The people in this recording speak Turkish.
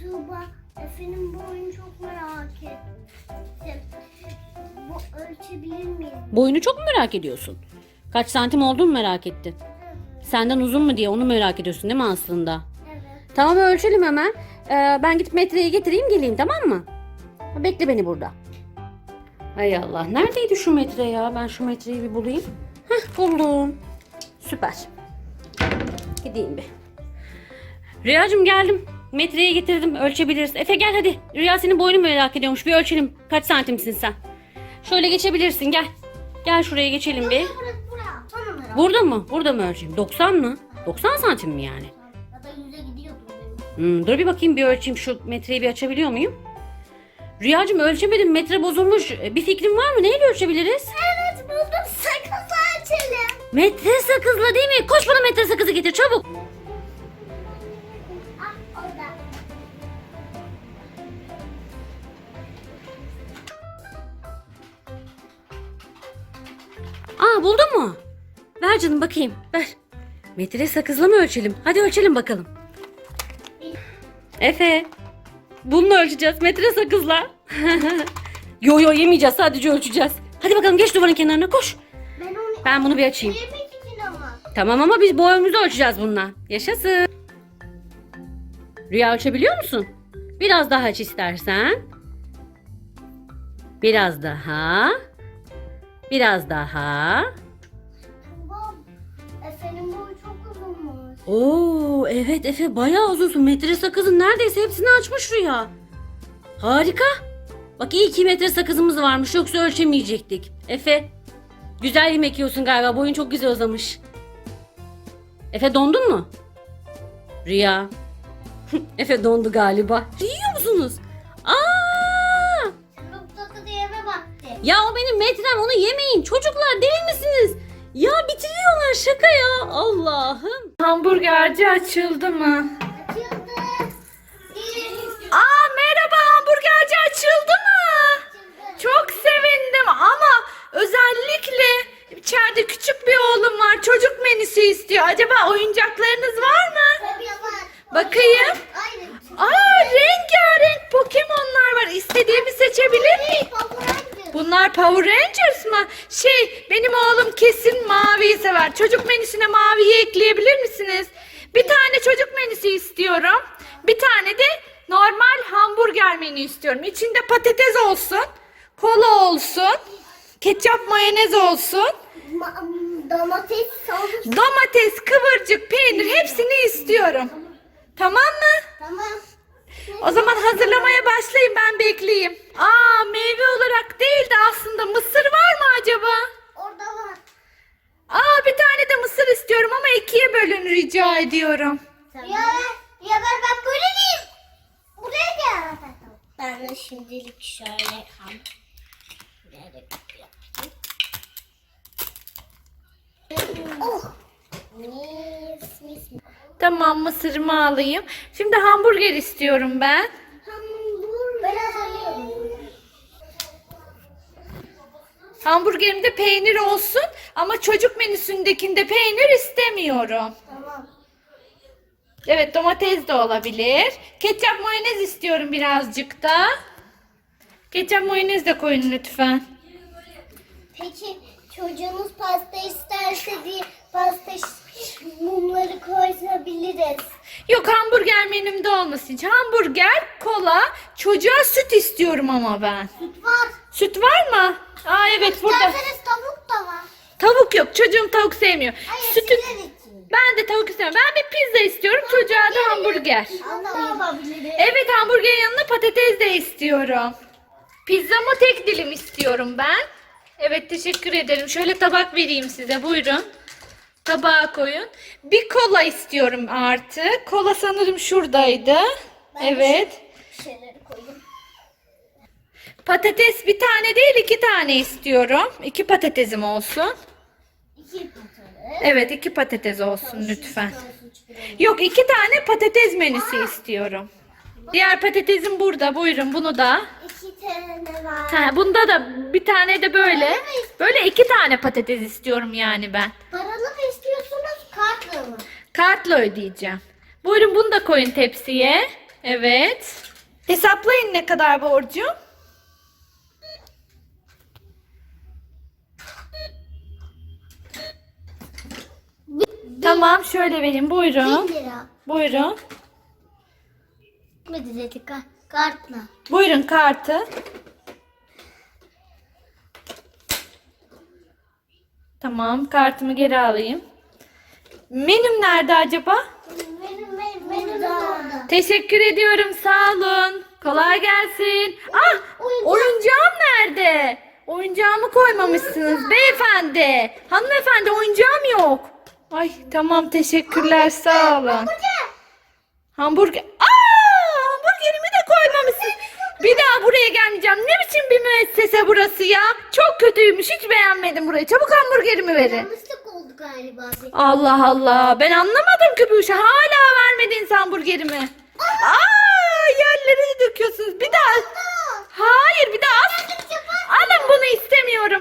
Tuğba, Efe'nin boyunu çok merak ettim. Bu ölçebilir miyim? Boyunu çok mu merak ediyorsun? Kaç santim olduğunu merak ettin. Senden uzun mu diye onu merak ediyorsun değil mi aslında? Evet. Tamam ölçelim hemen. Ee, ben gidip metreyi getireyim geleyim tamam mı? Bekle beni burada. Hay Allah neredeydi şu metre ya? Ben şu metreyi bir bulayım. Heh buldum. Süper. Gideyim bir. Rüyacığım geldim. Metreyi getirdim. Ölçebiliriz. Efe gel hadi. Rüya senin boyunu merak ediyormuş. Bir ölçelim. Kaç santimsin sen? Şöyle geçebilirsin gel. Gel şuraya geçelim bir. Burası bura. Son numara. Burada mı? Burada mı ölçeyim? 90 mı? 90 santim mi yani? Ya da yüze. Hmm, dur bir bakayım bir ölçeyim şu metreyi bir açabiliyor muyum? Rüyacığım ölçemedim metre bozulmuş. E, Bir fikrin var mı? Neyle ölçebiliriz? Evet buldum. Sakız açalım. Metre sakızla değil mi? Koş bana metre sakızı getir çabuk. Aa buldun mu? Ver canım bakayım ver. Metre sakızla mı ölçelim? Hadi ölçelim bakalım. Efe. Bununla ölçeceğiz metre sakızla. yo yo yemeyeceğiz sadece ölçeceğiz. Hadi bakalım geç duvarın kenarına koş. Ben onu Ben bunu bir açayım. Tamam ama biz boyumuzu ölçeceğiz bununla. Yaşasın. Rüya ölçebiliyor musun? Biraz daha aç istersen. Biraz daha. Biraz daha. Efe'nin boyu çok uzunmuş. Oo evet Efe bayağı uzunsun. Metre sakızın neredeyse hepsini açmış Rüya. Harika. Bak iyi ki metre sakızımız varmış yoksa ölçemeyecektik. Efe güzel yemek yiyorsun galiba boyun çok güzel uzamış. Efe dondun mu? Rüya. Efe dondu galiba. Yiyor musunuz? Ya o benim metrem onu yemeyin. Çocuklar deli misiniz? Ya bitiriyorlar şaka ya. Allah'ım. Hamburgerci açıldı mı? Açıldı. Aa merhaba hamburgerci açıldı mı? Çok sevindim ama özellikle içeride küçük bir oğlum var. Çocuk menüsü istiyor. Acaba oyuncaklarınız var mı? Tabii var. Bakayım. Aynı. Aa rengarenk Pokemon'lar var. İstediğimi seçebilir miyim? Bunlar Power Rangers mı? Şey benim oğlum kesin maviyi sever. Çocuk menüsüne maviyi ekleyebilir misiniz? Bir tane çocuk menüsü istiyorum. Bir tane de normal hamburger menü istiyorum. İçinde patates olsun. Kola olsun. Ketçap mayonez olsun. Ma- domates sos. Domates, kıvırcık, peynir hepsini istiyorum. Tamam mı? Tamam. O zaman hazırlamaya başlayın ben bekleyeyim. Aa meyve olarak değil de aslında mısır var mı acaba? Orada var. Aa bir tane de mısır istiyorum ama ikiye bölün rica ediyorum. Ya, ya ben, ben böyle değilim. Buraya gel. Ben de şimdilik şöyle ham. Da yapayım. Oh. Mis. Tamam mısırımı alayım. Şimdi hamburger istiyorum ben. Hamburger. Hamburgerimde peynir olsun ama çocuk menüsündekinde peynir istemiyorum. Tamam. Evet domates de olabilir. Ketçap mayonez istiyorum birazcık da. Ketçap mayonez de koyun lütfen. Peki çocuğunuz pasta isterse diye pasta ş- mumları koyabiliriz. Yok hamburger menümde olmasın. için. Hamburger, kola, çocuğa süt istiyorum ama ben. Süt var. Süt var mı? Aa evet burada. İsterseniz tavuk da var. Tavuk yok. Çocuğum tavuk sevmiyor. Hayır Sütü sizin için. ben de tavuk istemiyorum. Ben bir pizza istiyorum. Çocuğa da hamburger. Evet hamburgerin yanına patates de istiyorum. Pizzamı tek dilim istiyorum ben. Evet teşekkür ederim. Şöyle tabak vereyim size. Buyurun. Tabağa koyun. Bir kola istiyorum artık. Kola sanırım şuradaydı. Evet. Bir şeyleri koyayım. Patates bir tane değil iki tane istiyorum. İki patatesim olsun. İki patates. Evet iki patates olsun lütfen. Yok iki tane patates menüsü istiyorum. Diğer patatesim burada. Buyurun bunu da. İki tane var. Ha, bunda da bir tane de böyle. Böyle iki tane patates istiyorum yani ben. İstiyorsunuz kartla ödeyeceğim. Buyurun bunu da koyun tepsiye. Evet. Hesaplayın ne kadar borcum. Tamam şöyle vereyim buyurun. Lira. Buyurun. Bir dedi ka kartla. Buyurun kartı. Tamam kartımı geri alayım. Menüm nerede acaba? Benim benim benim orada. Teşekkür ediyorum sağ olun. Kolay gelsin. Ah oyuncağım nerede? Oyuncağımı koymamışsınız beyefendi. Hanımefendi oyuncağım yok. Ay tamam teşekkürler sağ olun. Hamburger. Aa hamburgerimi de koymamışsın. Bir daha buraya gelmeyeceğim. Ne biçim bir müessese burası ya? Çok kötüymüş. Hiç beğenmedim burayı. Çabuk hamburgerimi verin. Galiba. Allah Allah. Ben anlamadım ki bu işi. Hala vermedin sen hamburgerimi. Aa yerlere döküyorsunuz. Bir daha. Hayır bir daha. al. Alın bunu. İstemiyorum